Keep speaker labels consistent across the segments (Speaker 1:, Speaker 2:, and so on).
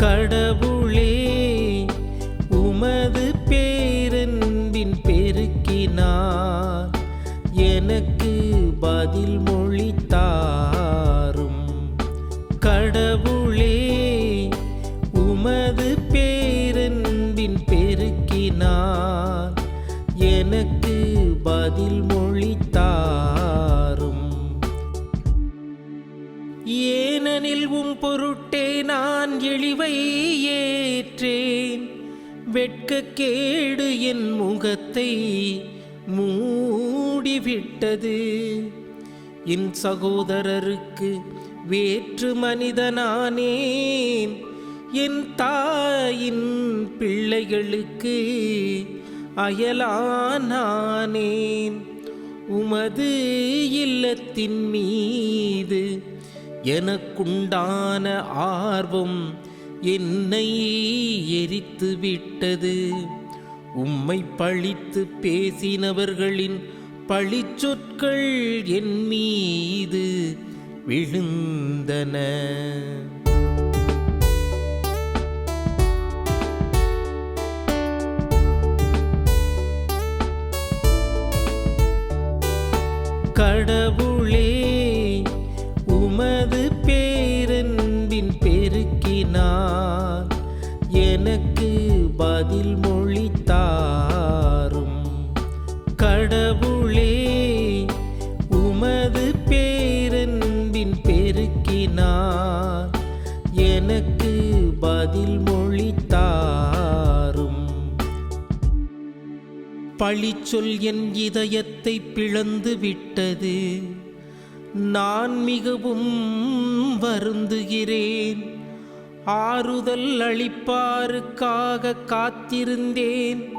Speaker 1: கடவுளே உமது பேரன்பின் பெருக்கினார். எனக்கு பதில் மொழி தாரும் கடவுளே ஏற்றேன். வெட்கக்கேடு என் முகத்தை மூடிவிட்டது என் சகோதரருக்கு வேற்று மனிதனானேன். என் தாயின் பிள்ளைகளுக்கு அயலானானேன். உமது இல்லத்தின் மீது எனக்குண்டான ஆர்வம் என்னை எரித்து விட்டது. உம்மை பழித்து பேசினவர்களின் பழிச்சொற்கள் என் மீது விழுந்தன. கடவுள் காதில் மொழி தாரும். கடவுளே உமது பேரன்பின் பெருக்கினார். எனக்கு பதில் மொழி தாரும். பழிச்சொல் என் இதயத்தை பிளந்து விட்டது. நான் மிகவும் வருந்துகிறேன். ஆறுதல் அளிப்பாருக்காக காத்திருந்தேன்.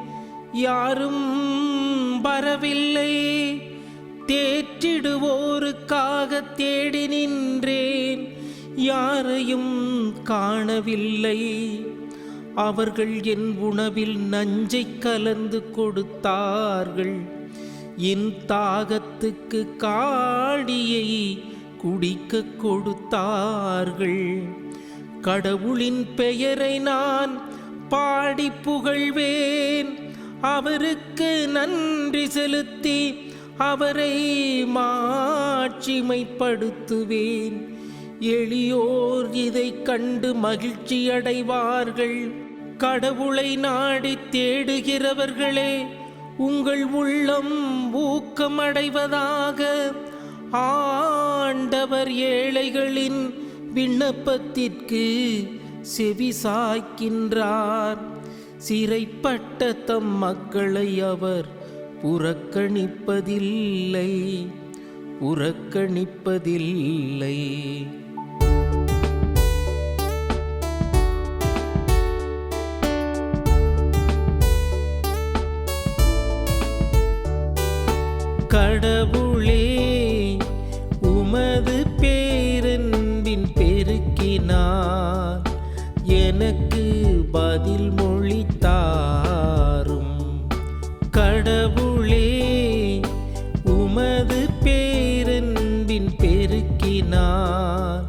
Speaker 1: யாரும் வரவில்லை. தேற்றிடுவோருக்காக தேடி நின்றேன். யாரையும் காணவில்லை. அவர்கள் என் உணவில் நஞ்சை கலந்து கொடுத்தார்கள். என் தாகத்துக்கு காடியை குடிக்க கொடுத்தார்கள். கடவுளின் பெயரை நான் பாடி புகழ்வேன். அவருக்கு நன்றி செலுத்தி அவரை மாட்சிமைப்படுத்துவேன். எளியோர் இதை கண்டு மகிழ்ச்சி அடைவார்கள். கடவுளை நாடி தேடுகிறவர்களே உங்கள் உள்ளம் ஊக்கமடைவதாக ஆண்டவர் ஏழைகளின் விண்ணப்பத்திற்கு செவி சாய்க்கின்றார். சிறைப்பட்ட தம் மக்களை அவர் புறக்கணிப்பதில்லை. புறக்கணிப்பதில்லை. கடவுளே உமது பதில் மொழி தாரும். கடவுளே உமது பேரன்பின் பெருக்கினார்.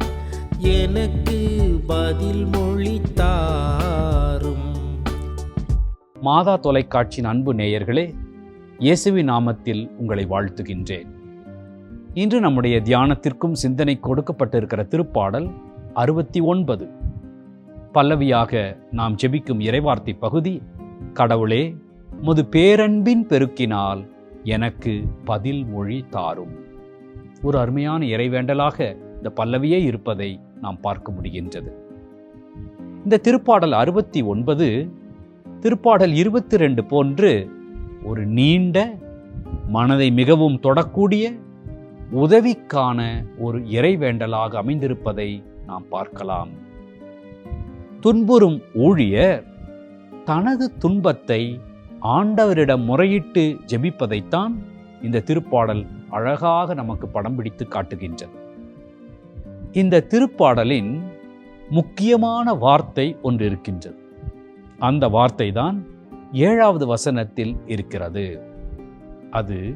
Speaker 1: எனக்கு பதில் மொழி தாரும்.
Speaker 2: மாதா தொலைக்காட்சியின் அன்பு நேயர்களே இயேசுவி நாமத்தில் உங்களை வாழ்த்துகின்றேன். இன்று நம்முடைய தியானத்திற்கும் சிந்தனை கொடுக்கப்பட்டிருக்கிற திருப்பாடல் அறுபத்தி ஒன்பது. பல்லவியாக நாம் ஜெபிக்கும் இறைவார்த்தை பகுதி கடவுளே முது பேரன்பின் பெருக்கினால் எனக்கு பதில் மொழி தாரும். ஒரு அருமையான இறைவேண்டலாக இந்த பல்லவியே இருப்பதை நாம் பார்க்க முடிகின்றது. இந்த திருப்பாடல் அறுபத்தி ஒன்பது திருப்பாடல் இருபத்தி ரெண்டு போன்று ஒரு நீண்ட மனதை மிகவும் தொடக்கூடிய உதவிக்கான ஒரு இறைவேண்டலாக அமைந்திருப்பதை நாம் பார்க்கலாம். துன்புறும் ஊழியர் தனது துன்பத்தை ஆண்டவரிடம் முறையிட்டு ஜெபிப்பதைத்தான் இந்த திருப்பாடல் அழகாக நமக்கு படம் பிடித்து காட்டுகின்றது. இந்த திருப்பாடலின் முக்கியமான வார்த்தை ஒன்று இருக்கின்றது அந்த வார்த்தை தான் ஏழாவது வசனத்தில் இருக்கிறது. அது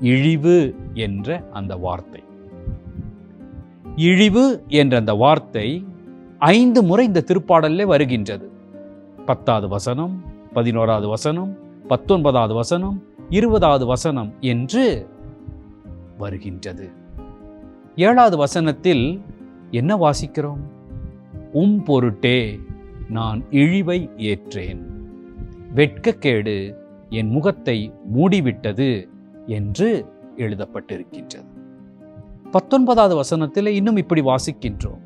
Speaker 2: இழிவு என்ற அந்த வார்த்தை. இழிவு என்ற அந்த வார்த்தை ஐந்து முறை இந்த திருப்பாடல்ல வருகின்றது. பத்தாவது வசனம் பதினோராவது வசனம் பத்தொன்பதாவது வசனம் இருபதாவது வசனம் என்று வருகின்றது. ஏழாவது வசனத்தில் என்ன வாசிக்கிறோம்? உம் பொருட்டே நான் இழிவை ஏற்றேன். வெட்கக்கேடு என் முகத்தை மூடிவிட்டது என்று எழுதப்பட்டிருக்கின்றது. பத்தொன்பதாவது வசனத்தில் இன்னும் இப்படி வாசிக்கின்றோம்.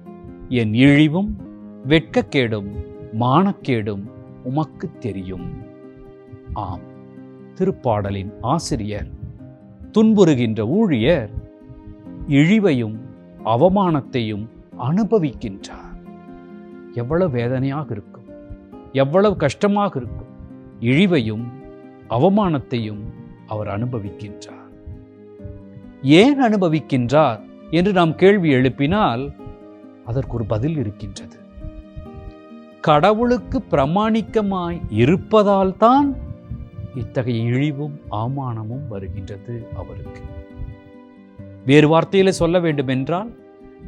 Speaker 2: என் இழிவும் வெட்கக்கேடும் மானக்கேடும் உமக்கு தெரியும். ஆம். திருப்பாடலின் ஆசிரியர் துன்புறுகின்ற ஊழியர் இழிவையும் அவமானத்தையும் அனுபவிக்கின்றார். எவ்வளவு வேதனையாக இருக்கும் எவ்வளவு கஷ்டமாக இருக்கும் இழிவையும் அவமானத்தையும் அவர் அனுபவிக்கின்றார். ஏன் அனுபவிக்கின்றார் என்று நாம் கேள்வி எழுப்பினால் அதற்கு ஒரு பதில் இருக்கின்றது. கடவுளுக்கு பிரமாணிக்கமாய் இருப்பதால் தான் இத்தகைய இழிவும் அவமானமும் வருகின்றது அவருக்கு. வேறு வார்த்தையில் சொல்ல வேண்டுமென்றால்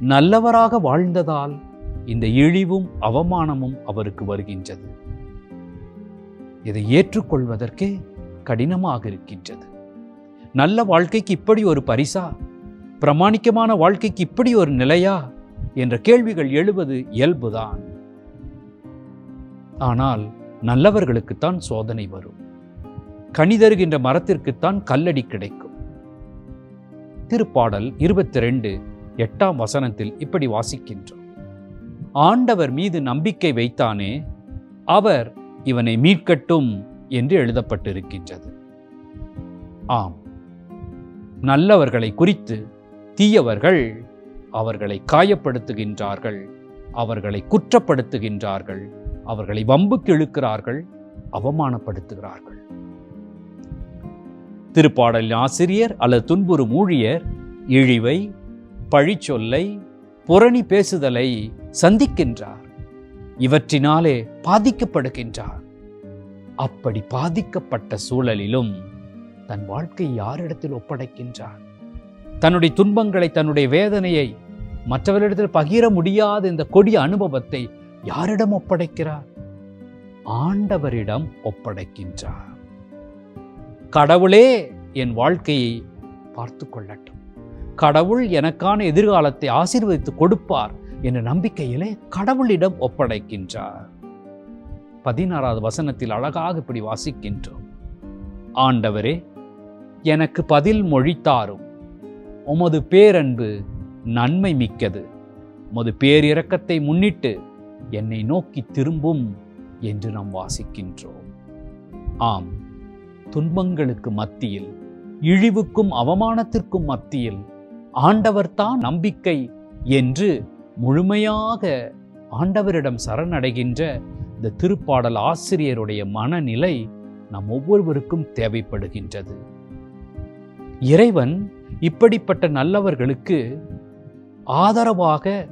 Speaker 2: நல்லவராக வாழ்ந்ததால் இந்த இழிவும் அவமானமும் அவருக்கு வருகின்றது. இதை ஏற்றுக்கொள்வதற்கே கடினமாக இருக்கின்றது. நல்ல வாழ்க்கைக்கு இப்படி ஒரு பரிசா? பிரமாணிக்கமான வாழ்க்கைக்கு இப்படி ஒரு நிலையா? என்ற கேள்விகள் எழுவது இயல்புதான். ஆனால் நல்லவர்களுக்குத்தான் சோதனை வரும். கணிதருகின்ற மரத்திற்குத்தான் கல்லடி கிடைக்கும். திருப்பாடல் இருபத்தி ரெண்டு எட்டாம் வசனத்தில் இப்படி வாசிக்கின்றோம். ஆண்டவர் மீது நம்பிக்கை வைத்தானே அவர் இவனை மீட்கட்டும் என்று எழுதப்பட்டிருக்கின்றது. ஆம். நல்லவர்களை குறித்து தீயவர்கள் அவர்களை காயப்படுத்துகின்றார்கள். அவர்களை குற்றப்படுத்துகின்றார்கள். அவர்களை வம்புக்கு இழுக்கிறார்கள் அவமானப்படுத்துகிறார்கள். திருப்பாடலின் ஆசிரியர் அல்லது துன்புறும் ஊழியர் இழிவை பழிச்சொல்லை புரணி பேசுதலை சந்திக்கின்றார். இவற்றினாலே பாதிக்கப்படுகின்றார். அப்படி பாதிக்கப்பட்ட சூழலிலும் தன் வாழ்க்கை யாரிடத்தில் ஒப்படைக்கின்றார் தன்னுடைய துன்பங்களை தன்னுடைய வேதனையை மற்றவரிடத்தில் பகிர முடியாத இந்த கொடிய அனுபவத்தை யாரிடம் ஒப்படைக்கிறார்? ஆண்டவரிடம் ஒப்படைக்கின்றார். கடவுளே என் வாழ்க்கையை பார்த்து கொள்ளட்டும். கடவுள் எனக்கான எதிர்காலத்தை ஆசீர்வதித்து கொடுப்பார் என்ற நம்பிக்கையிலே கடவுளிடம் ஒப்படைக்கின்றார். பதினாறாவது வசனத்தில் அழகாக இப்படி வாசிக்கின்றோம். ஆண்டவரே எனக்கு பதில் மொழித்தாரும். உமது பேரன்பு நன்மை மிக்கது. உமது பேரிரக்கத்தை முன்னிட்டு என்னை நோக்கி திரும்பும் என்று நாம் வாசிக்கின்றோம். ஆம். துன்பங்களுக்கு மத்தியில் இழிவுக்கும் அவமானத்திற்கும் மத்தியில் ஆண்டவர்தான் நம்பிக்கை என்று முழுமையாக ஆண்டவரிடம் சரணடைகின்ற இந்த திருப்பாடல் ஆசிரியருடைய மனநிலை நம் ஒவ்வொருவருக்கும் தேவைப்படுகின்றது. இறைவன் இப்படிப்பட்ட நல்லவர்களுக்கு ஆதரவாக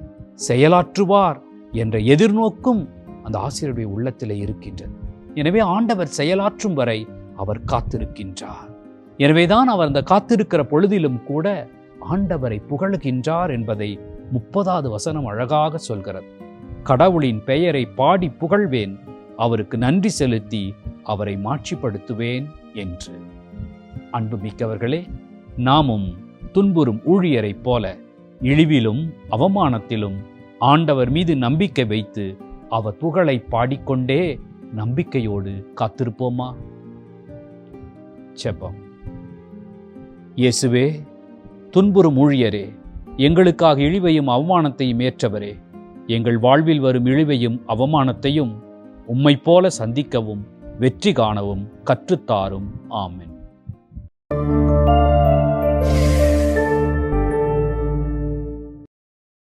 Speaker 2: செயலாற்றுவார் என்ற எதிர்நோக்கும் அந்த ஆசிரியருடைய உள்ளத்திலே இருக்கின்றது. எனவே ஆண்டவர் செயலாற்றும் வரை அவர் காத்திருக்கின்றார். எனவேதான் அவர் அந்த காத்திருக்கிற பொழுதிலும் கூட ஆண்டவரை புகழுகின்றார் என்பதை முப்பதாவது வசனம் அழகாக சொல்கிறது. கடவுளின் பெயரை பாடி புகழ்வேன் அவருக்கு நன்றி செலுத்தி அவரை மாட்சிப்படுத்துவேன் என்று. அன்பு மிக்கவர்களே நாமும் துன்புறும் ஊழியரைப் போல இழிவிலும் அவமானத்திலும் ஆண்டவர் மீது நம்பிக்கை வைத்து அவர் புகழை பாடிக்கொண்டே நம்பிக்கையோடு காத்திருப்போமா? செப்பம் இயேசுவே துன்புறும் ஊழியரே எங்களுக்காக இழிவையும் அவமானத்தையும் ஏற்றவரே எங்கள் வாழ்வில் வரும் இழிவையும் அவமானத்தையும் உம்மைப் போல சந்திக்கவும் வெற்றி காணவும் கற்றுத்தாரும். ஆமென்.